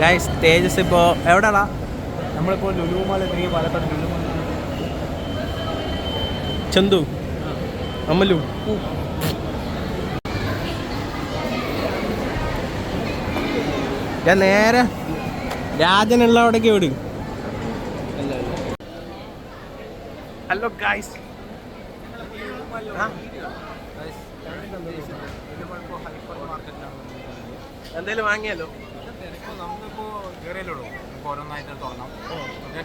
Guys തേജസ് ഇപ്പോ എവിടെടാ നമ്മളിപ്പോ ലുലുമാൾ എത്തി പാലക്കാട് ലുലുമാൾ ചന്തു അമ്മലു ഞാൻ നേരെ രാജനുള്ള അവിടേക്ക് വിട്. ഹലോ ഗൈസ് എന്തേലും വാങ്ങിയാലോ നമ്മളിപ്പോ കയറിയല്ലോ ഓരോന്നായിട്ട് തുറന്നാം ഓക്കെ.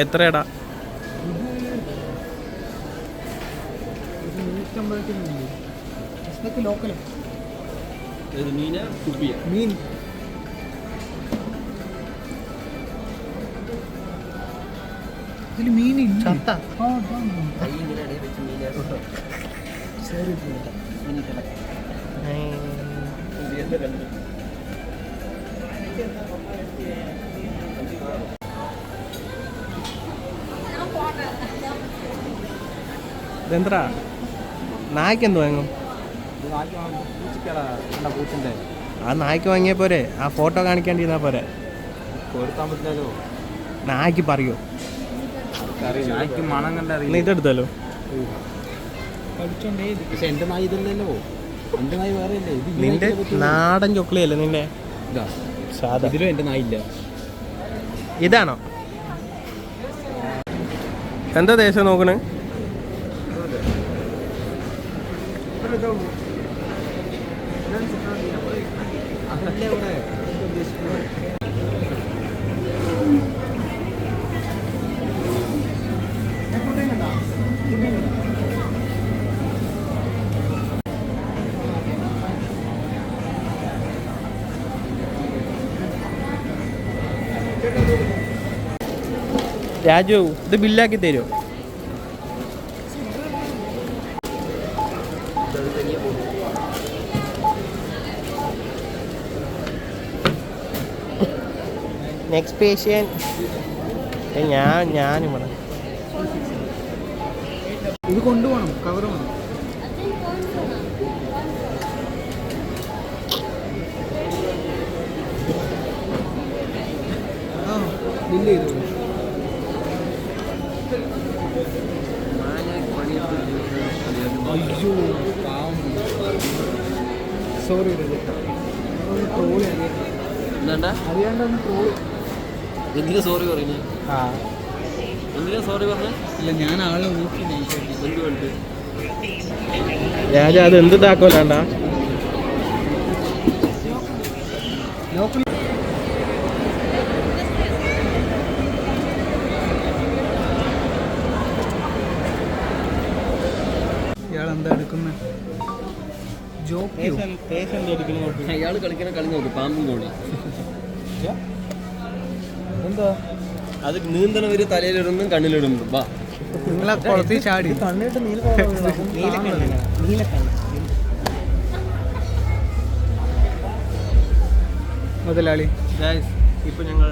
എത്രയടാ? മീൻ. ഇതിൽ മീനില്ല മീൻ അതാണ്. ശരി, ഇതെന്തടാ നായ്ക്ക് എന്ത് വാങ്ങും? ആ നായ്ക്ക് വാങ്ങിയ പോരെ. ആ ഫോട്ടോ കാണിക്കാണ്ടിരുന്നാ പോരെ. നായ്ക്ക് പറയോ. ഇതെടുത്തല്ലോ. എന്റെ നായ ഇതല്ലല്ലോ. എന്റെ നായി വേറെ അല്ലേ? നിന്റെ. നാടൻ ചൊക്ലിയല്ലേ നിന്റെ ഇതാ. സാധാ. ഇതിലും എന്റെ നായ ഇല്ല ഇതാണോ? എന്താ ദേശം നോക്കണേ അതല്ലേ ഇവിടെ രാജു ഇത് ബില്ലാക്കി തരുമോ? നെക്സ്റ്റ് പേഷ്യൻ ഞാൻ ഞാനിവിടെ ഇത് കൊണ്ടുപോകണം കവർ ആ ബില്ല് ചെയ്തു. അയ്യോ. സോറി എന്താണ്ടാ എന്തിനാ സോറി പറഞ്ഞു ആ. എന്തിനാ സോറി പറഞ്ഞ? ഇല്ല ഞാൻ ആളെ നോക്കി നൈസായിട്ട് എന്ത് വേണ്ടി രാജ അത് എന്ത് താക്കോലാണ്ടാ? ഇയാൾ എന്താ എടുക്കുന്നത് ജോക്കിയോ അയാൾ കളിക്കണ കളി നോക്ക് പാമ്പും തോണി എന്താ? അത് നീന്തണവര് തലയിലിടുന്നു കണ്ണിലിടുന്നു വാ. നിങ്ങളെ കുളത്തിൽ ചാടി. കണ്ണിട്ട് നീല മുതലാളി. ഗൈസ് ഇപ്പൊ ഞങ്ങൾ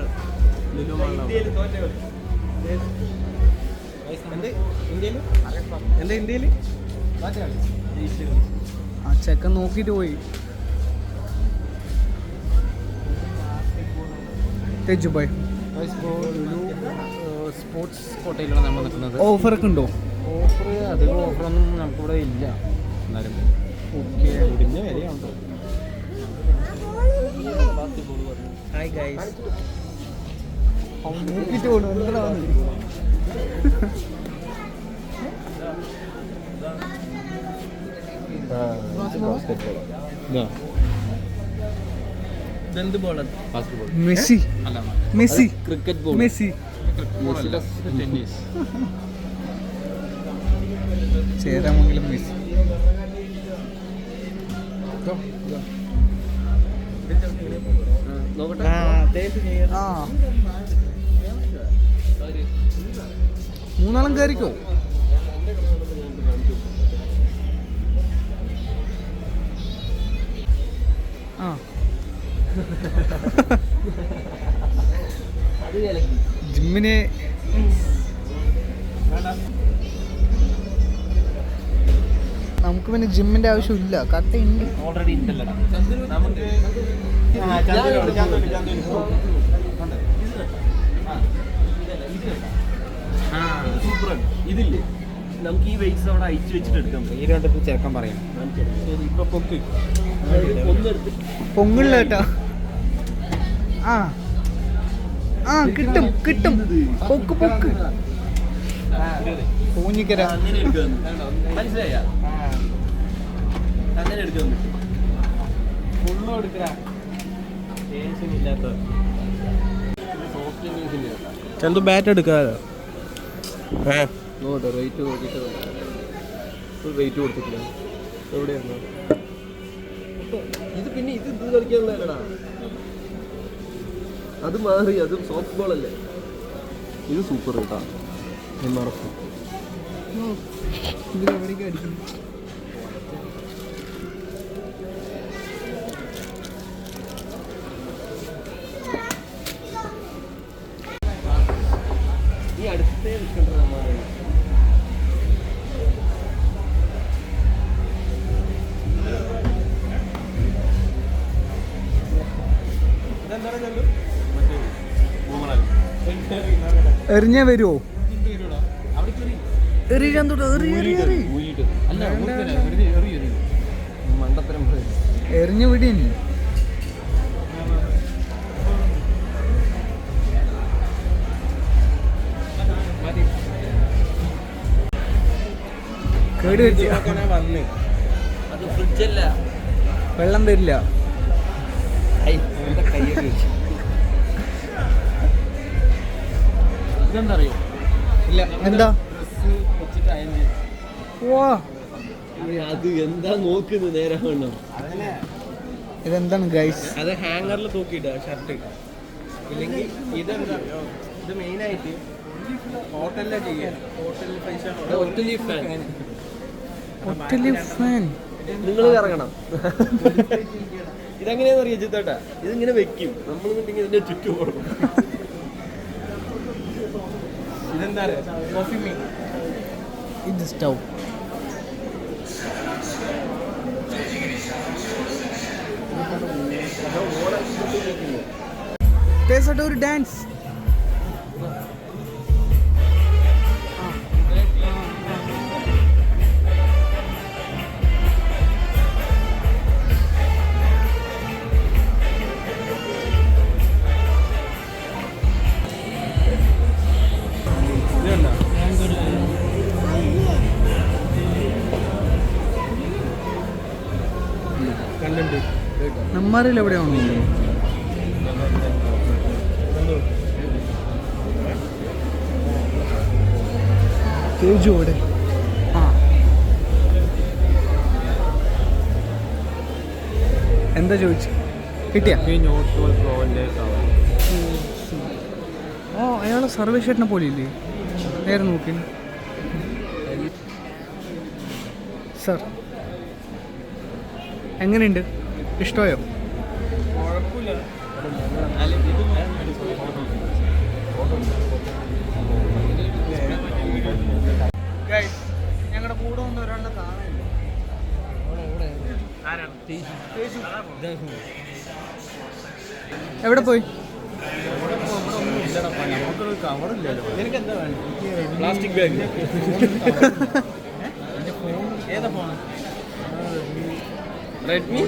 ലുലു ഇന്ത്യയിൽ എന്ത്? ഇന്ത്യയിൽ ഇന്ത്യയിൽ ചെക്കൻ നോക്കിയിട്ട് പോയി. തെജു ബൈ സ്പോർട്സ് കോട്ടയിലാണ് നമ്മൾ നിൽക്കുന്നത്. ഓഫർ ഒക്കെ ഉണ്ടോ? ഓഫർ അധികം ഓഫറൊന്നും നമുക്കിവിടെ ഇല്ല. എന്നാലും ഓക്കെ ഹായ് ഗൈസ് പോകണം ബാസ്കറ്റ്ബോൾ മെസ്സി. അല്ല Messi. Cricket ball Messi. Tennis ചേരാമെങ്കിലും Messi നോക്കട്ടെ ആ. മൂന്നാളും കയറിക്കോ ജിമ്മിന് നമുക്ക് പിന്നെ ജിമ്മിന്റെ ആവശ്യമില്ല. ഉണ്ട്. ഓൾറെഡി ഉണ്ടല്ലോ. ഇതില്ലേ? നമുക്ക് ഈ വെയിറ്റ്സ് അവിടെ അയച്ചു വെച്ചിട്ട് എടുക്കാൻ പറ്റും ഈ രണ്ടത്ത് ചേർക്കാൻ പറയാം ഇപ്പൊ പൊക്ക്. ഒന്നെടുത്ത്. പൊങ്ങില്ല കേട്ടോ ആ. ആ കിട്ടും കിട്ടും. പൊക്ക് പൊക്ക്. പൂഞ്ഞിക്കര. മനസ്സിലായ? അങ്ങനെ എടുക്കാൻ പറ്റും ഫുള്ളും എടുക്കടാ ഇല്ലാത്ത സോഫ്റ്റ് ന്യൂസിന്റെ ചന്തു ബാറ്റ് എടുക്കാലോ നോട്ടെ റേറ്റ് നോക്കിയിട്ട് റേറ്റ് കൊടുത്തിട്ടില്ല. എവിടെയാണ് ഇത് പിന്നെ ഇത് ഇത് കളിക്കാനുള്ളതല്ലടാ അത് മാറി അത് സോഫ്റ്റ് ബോൾ അല്ലേ? ഇത് സൂപ്പർ കേട്ടാ എം ആർ എഫ് ഇതിലെവിടേക്ക് അടിക്കും മണ്ടത്തരം വരുമോ എറിഞ്ഞു വിടി കേട് വെച്ച വന്ന് അത് ഫ്രിഡ്ജല്ല. വെള്ളം തരില്ല. ഇതെന്താ അറിയോ ഇല്ല. എന്താ? വാ. അത് എന്താ നോക്കുന്നത് നേരെ വേണം അതന്നെ ഇതെന്താണ് ഗൈസ് അത് ഹാങ്ങറിൽ തൂക്കിയിട്ട ഷർട്ട് ഇല്ലെങ്കിൽ ഇതെന്താ? ഇത് മെയിനായിട്ട് ഹോട്ടലിലെ ചെയ്യാൻ ഹോട്ടലിൽ പൈസ ഒറ്റ ലീഫ് ഫാൻ ഫാൻ നിങ്ങൾ ഇറങ്ങണം ഇതെങ്ങനെയാന്ന് അറിയാം ചിത്തേട്ടാ ഇതിങ്ങനെ വെക്കും. നമ്മൾ ഇതിന്റെ ചുറ്റും കൊടുക്കും ഇതെന്താ അറിയോ കോഫി മീൻ ഇത് സ്റ്റൗ പേസട്ട് നമ്മറിൽ എവിടെയാണോ തേജു അവിടെ ആ. എന്താ ചോദിച്ചു? കിട്ടിയ? ഓ അയാളെ സർവീസ് ഷേട്ടിനെ പോലെ ഇല്ലേ നേരെ നോക്കി. സർ എങ്ങനെയുണ്ട്? ഇഷ്ടമായോ? എവിടെ പോയി? Plastic bag. ഏതാ ഫോൺ റെഡ്മി?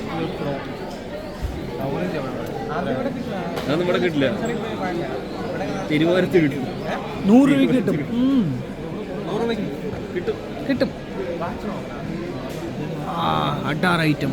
അതൊന്നും ഇവിടെ കിട്ടില്ല. തിരുവനന്തപുരത്ത് കിട്ടും. നൂറ് രൂപ കിട്ടും. കിട്ടും. കിട്ടും. ആ Adaar item.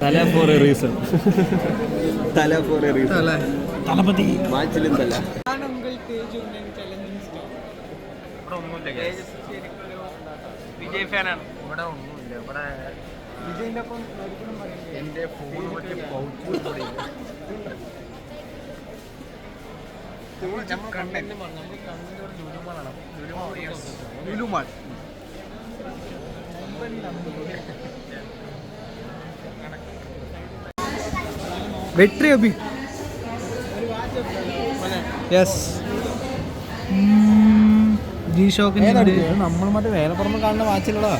Thala for a reason Thala for a reason Thalapathy Thala. Vijay ഫാനാണ്. ഇവിടെ ഒന്നുമില്ല ഇവിടെ വിജയിന്റെ ഒപ്പം എന്റെ ഫോൺ മറ്റേ പൗച്ച് ലുലുമാൾ വെട്രി അഭി. യെസ് ജി ഷോക്കിന്റെ നമ്മൾ മറ്റേ വേലപ്പുറത്ത് കാണുന്ന വാച്ചിലടാ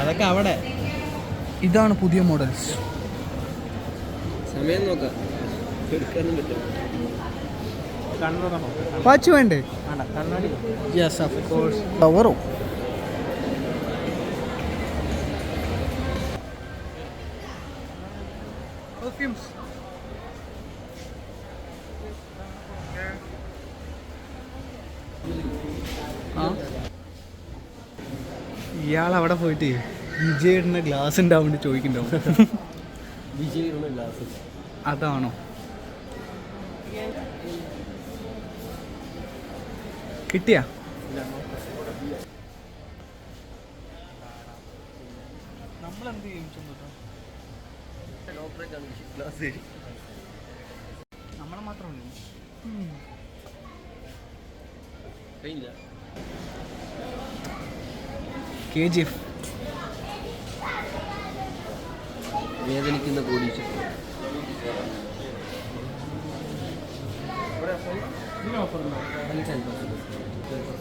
അതൊക്കെ അവിടെ. ഇതാണ് പുതിയ മോഡൽസ് സമയം നോക്കാം. വാച്ച് വേണ്ടേ? യെസ് ഓഫ് കോഴ്സ് പവറോ പെർഫ്യൂംസ് ഇയാൾ അവിടെ പോയിട്ട് വിജയ് ഇടുന്ന ഗ്ലാസ് ഉണ്ടാവും വേണ്ടി വിജയ് ഇടുന്ന ഗ്ലാസ്. അതാണോ? കിട്ടിയ? നമ്മളെന്ത് ചെയ്യും ചുമട്ടോ ഡോക്ടറെ ഗ്ലാസ് നമ്മളെ കഴിഞ്ഞില്ല കെ ജി എഫ് വേദനിക്കുന്ന കോടീശ്വരൻ.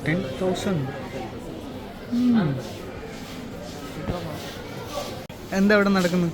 Ten thousand. എന്താ ഇവിടെ നടക്കുന്നത്?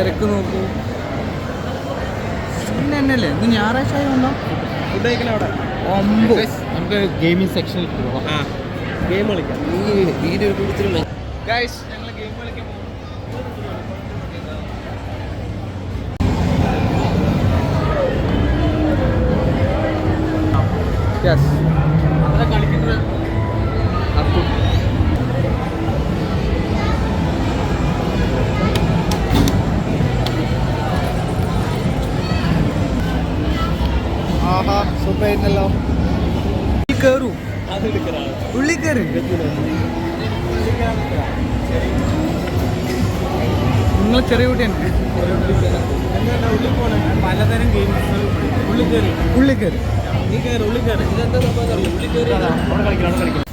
തിരക്ക് നോക്കൂ. ഇന്ന് തന്നെയല്ലേ? ഇന്ന് ഞായറാഴ്ച ആയതുകൊണ്ടോ? ഫുഡ് കഴിക്കണ അവിടെ ഒമ്പത്. നമുക്ക് ഗെയിമിംഗ് സെക്ഷനിൽ പോവാം. ഗെയിം കളിക്കാം. ഈ വീഡിയോ ഗൈസ് ഞങ്ങൾ ഗെയിം കളിക്കാൻ പോകും യെസ് ആഹാ സുഖമായിരുന്നല്ലോ കയറൂ ഉള്ളി കയറി നിങ്ങൾ ചെറിയ കുട്ടിയാണ്. പലതരം ഗെയിംസ് ഉള്ളിൽ കയറി ഉള്ളി കയറി നീ കയറി ഉള്ളിൽ കയറി ഇതെന്താ സംഭവം? ഉള്ളിൽ കയറി അവിടെ കളിക്കണം അവിടെ കളിക്കണം.